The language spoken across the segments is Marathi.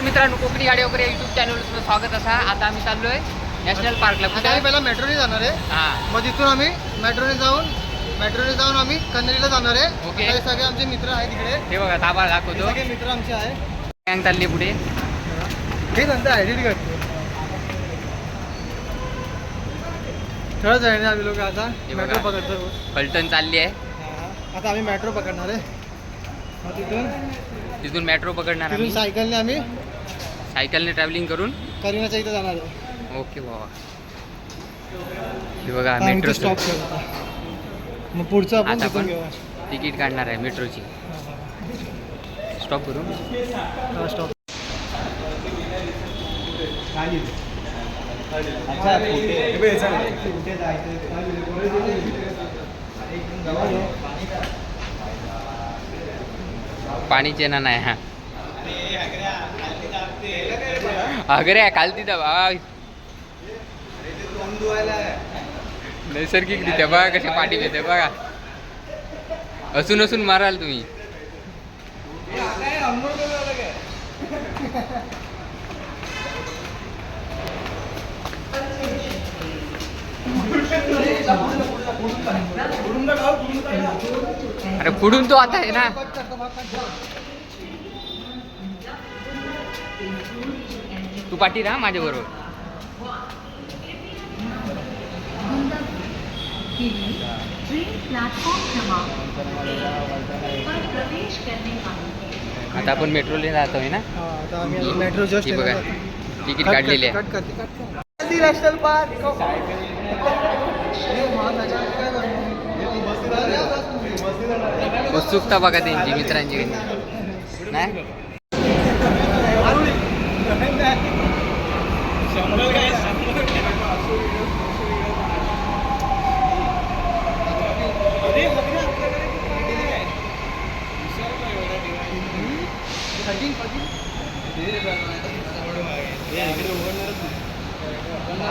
नमस्कार मित्रांनो कोकणी गाडी वगैरे युट्यूब चॅनलवर स्वागत असा. आता आम्ही चाललोय नॅशनल पार्कला आता कुठे आम्ही पहिला मेट्रोने जाणार आहे. हा. मग तिथून आम्ही मेट्रोने जाऊन मेट्रोने जाऊन आम्ही कन्नडीला जाणार आहे. ओके. हे सगळे आमचे मित्र आहेत तिकडे हे बघा ताबा हे दाखवतो सगळे मित्र आमचे आहे गँग चालली पुढे. हे नंतर एडिट करतो खरंच आहे आम्ही लोक आता. हे मेट्रो. पकडतो फलटण चालली आहे. आता आम्ही मेट्रो पकडणार आहे. मग तिथून तिथून मेट्रो पकडणार तिथून आम्ही. सायकलने आम्ही सायकलने ट्रॅव्हलिंग करून? करिनाच्या इथे जाणार आहे. ओके बाबा. हे बघा मेट्रो स्टॉप. मग पुढचं आपण आता आपण तिकीट काढणार आहे मेट्रोची स्टॉप करू? स्टॉप पाणीचे ना नाही हा. अगरे खालती तर नैसर्गिक नैसर्गिकरित्या बघा कसे पाठी देते बघा. असून असून माराल तुम्ही. अरे पुढून तो आता आहे ना. तू पाठी राहा माझ्या बरोबर के लिए ट्रेन प्लेटफॉर्म क्रमांक पर प्रवेश करने वाली आता आपण मेट्रोने जातोय ना? हा, आता आम्ही आता मेट्रो जस्ट बघा तिकीट काढलेली आहे. उत्सुकता बघा त्यांची मित्रांची. नाही?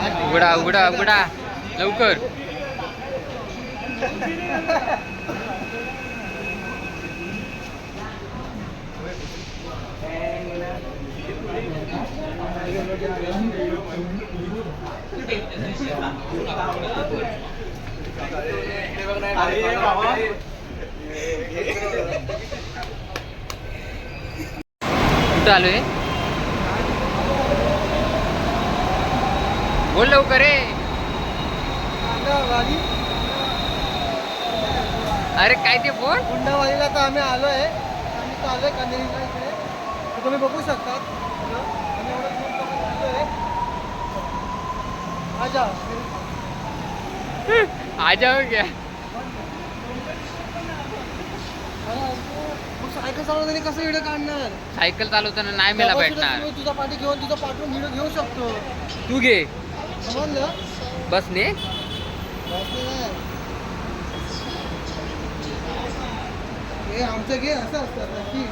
उघडा उघडा उघडा लवकर कुठं आलोय बोल लवकर रे. अरे काय ते बोल? गुंडावालीला तर आम्ही आलोय. आम्ही चाललोय कन्हेरीला इकडे. तर तुम्ही बघू शकता आम्ही एवढं. आजा. आ जाओ क्या मग सायकल चालवताना कसं व्हिडिओ काढणार? सायकल चालवताना नाही मला भेटणार. तुझा पाठी घेऊन तुझा पाठवून व्हिडिओ घेऊ शकतो. तू घे. बसने आमचं घे असं नक्की.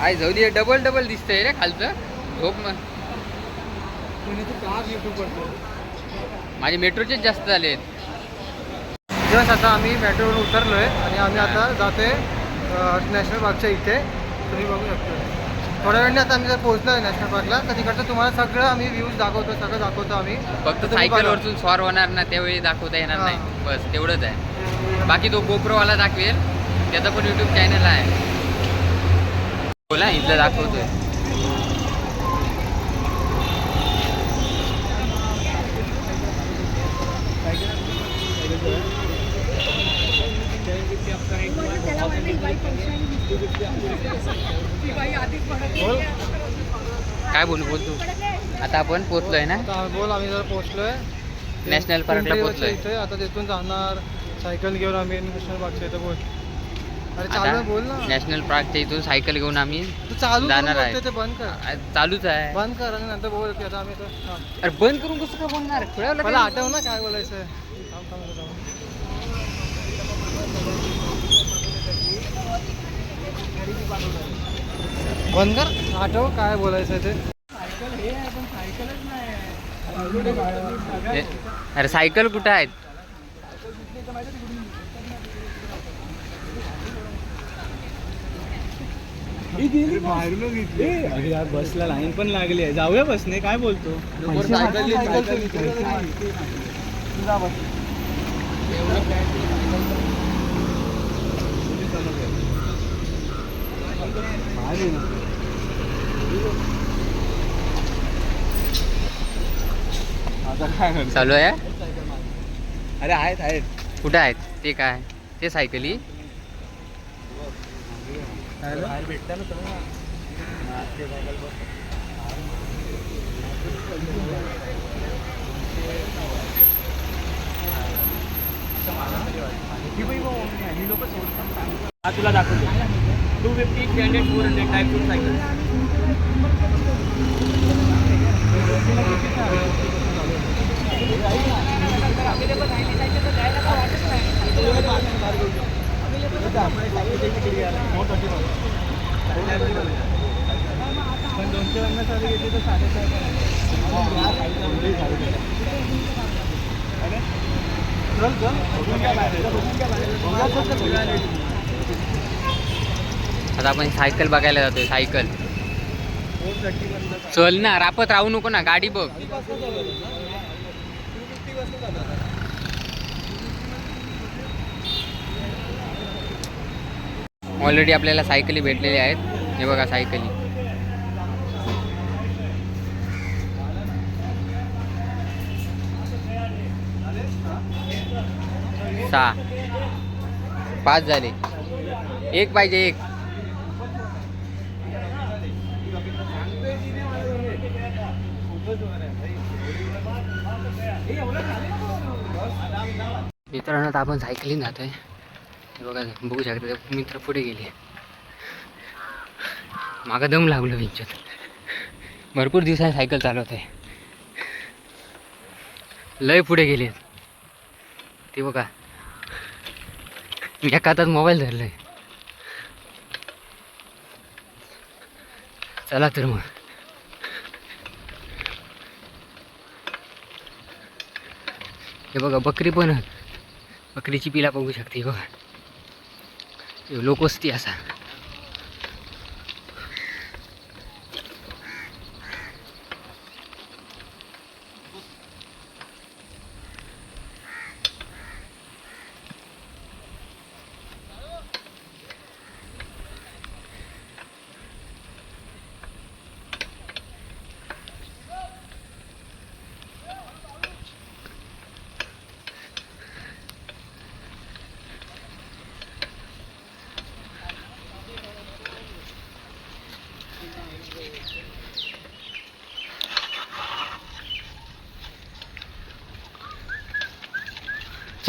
आय जाऊ दे डबल डबल दिसतंय रे खालचं. झोप मग. माझे मेट्रोचेच जास्त झाले जस्ट आता आम्ही मेट्रोवरून उतरलोय आणि आम्ही आता जातोय नॅशनल पार्कच्या इथे. तुम्ही बघू शकतो. थोड्या वेळाने आता आम्ही जर पोहोचलो आहे नॅशनल पार्कला तर तिकडचं तुम्हाला सगळं आम्ही व्ह्यूज दाखवतो सगळं दाखवतो आम्ही. फक्त सायकल बघा. वरतून स्वार होणार ना त्यावेळी दाखवता येणार. नाही. बस तेवढंच आहे. बाकी तो गोप्रोवाला दाखवेल. त्याचा पण युट्यूब चॅनल आहे. बोला इथलं दाखवतोय. काय बोलू बोल तू. आता आपण पोचलोय ना? बोल आम्ही जर पोहोचलोय. नॅशनल पार्कला पोहोचलोय. इथे आता तिथून जाणार. सायकल घेऊन आम्ही नॅशनल पार्कच्या इथे बोल. अरे चालू बोल ना. नॅशनल पार्कच्या इथून सायकल घेऊन आम्ही तू चालू जाणार आहे. बंद कर. चालूच आहे. बंद कर नंतर बोल की आता आम्ही. अरे बंद करून कसं काय बोलणार? मला? आठव ना काय बोलायचं थांब थांब थांब. बंद कर. आठव काय बोलायचं ते? अरे सायकल कुठं आहेत? यार बसला लाईन पण लागली आहे जाऊया बसने काय बोलतो चालू आहे? अरे आहेत आहेत. कुठे आहेत? ते काय? ते सायकली ना तुला दाखवतो. 250, 300, 400 type 2 cycles. पण दोनशे पन्नास वाले घेतली तर साडेचार आता आपण सायकल बघायला जातोय सायकल. चल ना रापत राहू नको ना गाडी बघ. ऑलरेडी आपल्याला सायकली भेटलेल्या आहेत. हे बघा सायकली. सहा. पाच झाले. एक पाहिजे एक. मित्रांनो आपण सायकलिंग जातोय. बघा बघू शकता मित्र पुढे गेले. मागा दम लागलो विंचत भरपूर दिवसांनी सायकल चालवत आहे लय पुढे गेले. ते बघा. मी एका हातात मोबाईल धरलाय. चला तर मग. हे बघा बकरी पण बकरीची पिला बघू शकते बघा. लोकवस्ती असा.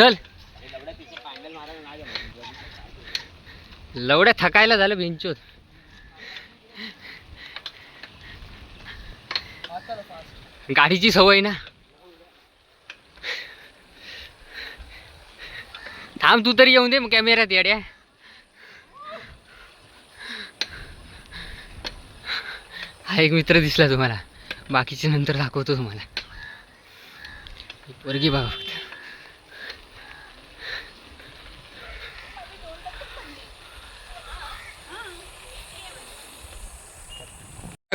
चल. लवड्या थकायला झालं भिंचूत गाडीची सवय ना. थांब तू तरी येऊन दे मग कॅमेऱ्यात येड्या. हा एक मित्र दिसला तुम्हाला. बाकीचे नंतर दाखवतो तुम्हाला. वर्गी बघा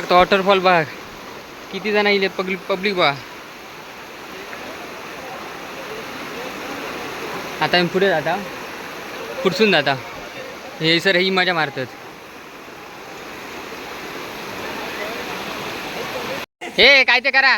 वाटतं वॉटरफॉल बाग किती जण येईल पब्लिक पब्लिक बघा आता मी पुढे जाता. पुढसून जाता. हे सर ही मजा मारतात. हे काय ते करा.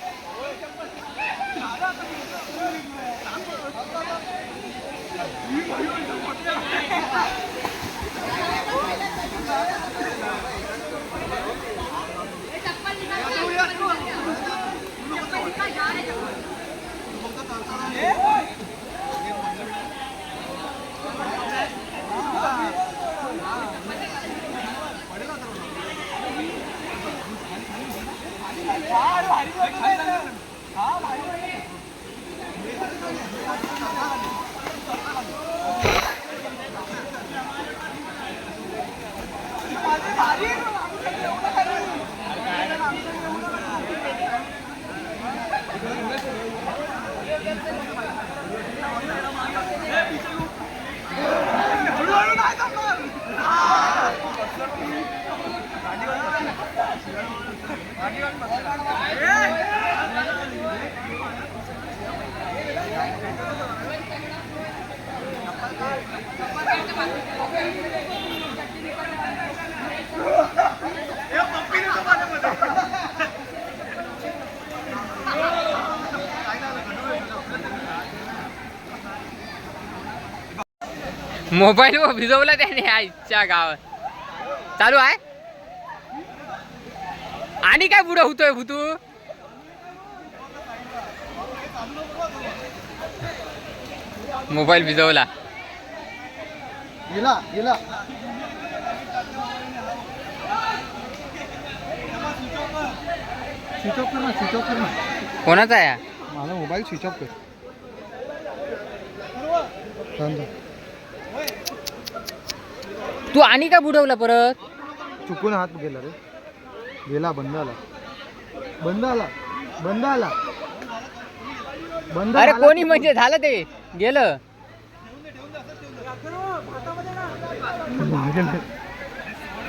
मोबाईल वर भिजवला त्याने आईच्या गावात चालू आहे आणि काय पुढं होतोय भूतू? मोबाईल भिजवला. गेला गेला. स्विच ऑफ कर ना स्विच ऑफ कर ना. कोणाचा आहे? माझा मोबाईल स्विच ऑफ कर. थांब, थांब. तू आणि काय बुडवला परत? चुकून हात गेला रे. गेला बंद आला बंद आला बंद आला बंद अरे आला कोणी. म्हणजे झालं ते? गेलं.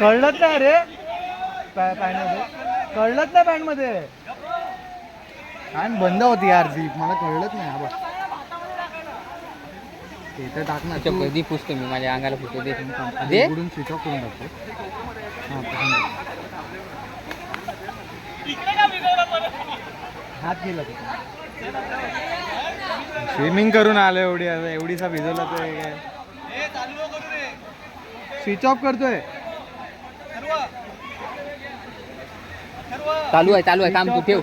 कळलंच नाही रे. पॅ- पॅन्टमध्ये कळलंच नाही पॅन्टमध्ये पॅन्ट बंद होती यार जीप मला कळलंच नाही. हा बघ. ते तर टाक ना अच्छा, कधी पुसतो मी. माझ्या अंगाला पुसतो दे. दे? उघडून स्विच ऑफ करून टाकतो. हा. हात गेला स्विमिंग करून आलो एवढी एवढीसा भिजवला तो काय? स्विच ऑफ करतोय. चालू आहे चालू आहे काम तू ठेव.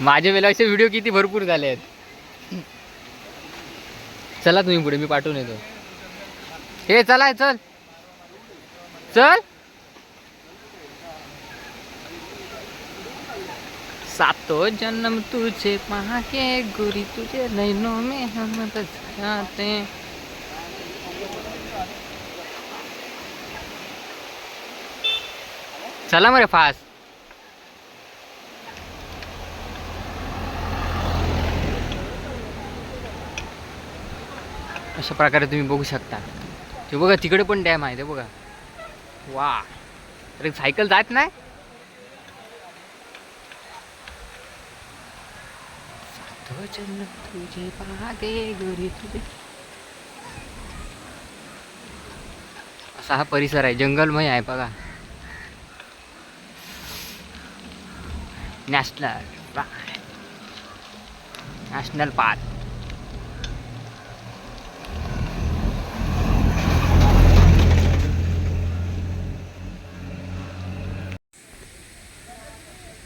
माझे वेळेचे व्हिडिओ किती भरपूर झाले आहेत चला तुम्ही पुढे मी पाठवून येतो. हे चला चल. चल. सातो जन्म तुझे पाके गुरी तुझे नैनों में हम जाते चला मरे फास्ट अशा प्रकारे तुम्ही बघू शकता. ते बघा तिकडे पण डॅम आहे ते बघा. वा. अरे सायकल जात नाही? असा हा परिसर आहे जंगलमय आहे बघा. National national park.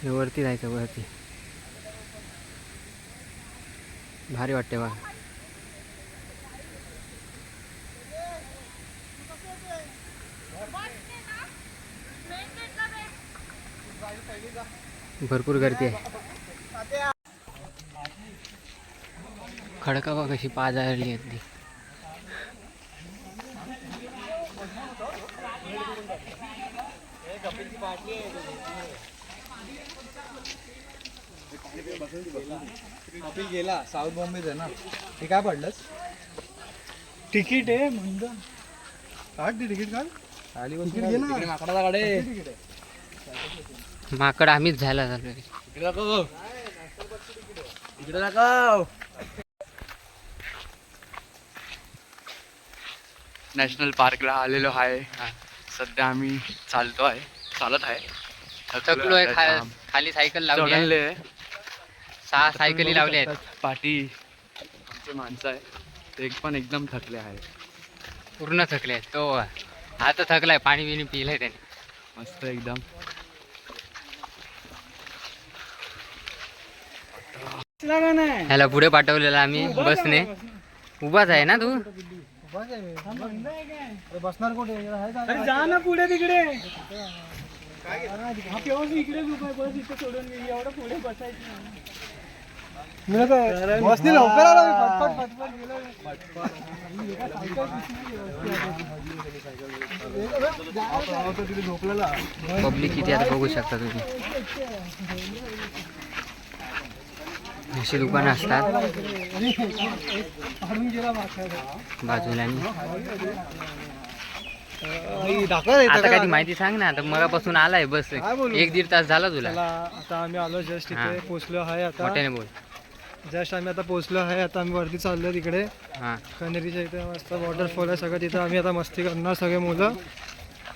हे वरती जायचं वरती. भारी वाटते बघा. भरपूर गर्दी आहे. खडका बघ कशी पाजारली अगदी. कपिल गेला साऊथ बॉम्बेच आहे ना. ते काय पडलंस तिकीट आहे म्हणतो काढ ते तिकीट काढ. खाली बसून घे ना. माकडाचा आहे माकड आम्हीच झाला झालो इकडे दाखव. इकडे दाखव. नॅशनल पार्कला आलेलो आहे. सध्या आम्ही चालतो आहे. चालत आहे. खा- जाम. खाली सायकल लावली आहे. चढले सहा सायकली लावल्या आहेत पाठी आमचे माणसं आहे ते पण एकदम थकले आहे पूर्ण थकले आहेत तो आता थकलाय पाणी बिणी पिलंय त्याने मस्त एकदम ह्याला पुढे पाठवलेला आम्ही बसने उभाच आहे ना तू बस आहे. अरे बसणार कुठे जा ना पुढे तिकडे हा पेवस इकडे उभा आहे, बस इथे सोडून गेली एवढं पुढे बसायचं नाही. बसने लवकर आलो पब्लिक किती आता बघू शकता तुम्ही. अशी दुकानं असतात. बाजूला आता माहिती सांग ना आता मगापासून आलाय बस? एक. दीड तास झाला तुला. आता आम्ही आलो जस्ट. इथे पोहोचलो आहे आता. मोठ्याने बोल. जस्ट आम्ही आता पोहोचलो आहे आता आम्ही वरती चाललो तिकडे. हा. कनेरीच्या इथे मस्त वॉटरफॉल आहे सगळं तिथं आम्ही आता मस्ती करणार सगळे मुलं.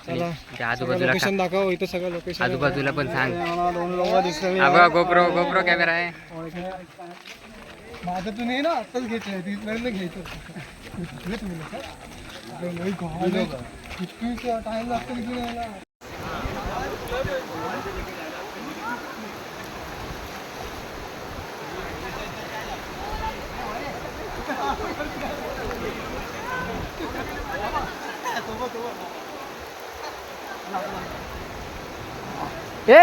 चला त्या आजूबाजूला लोकेशन दाखव इथं सगळं लोकेशन आजूबाजूला पण सांग. दोन लोक दिसले. अगं गोप्रो गोप्रो कॅमेरा आहे. माझं तू नाही ना घेतलंय तिथपर्यंत घ्यायचं टाइम लागतो यायला. এ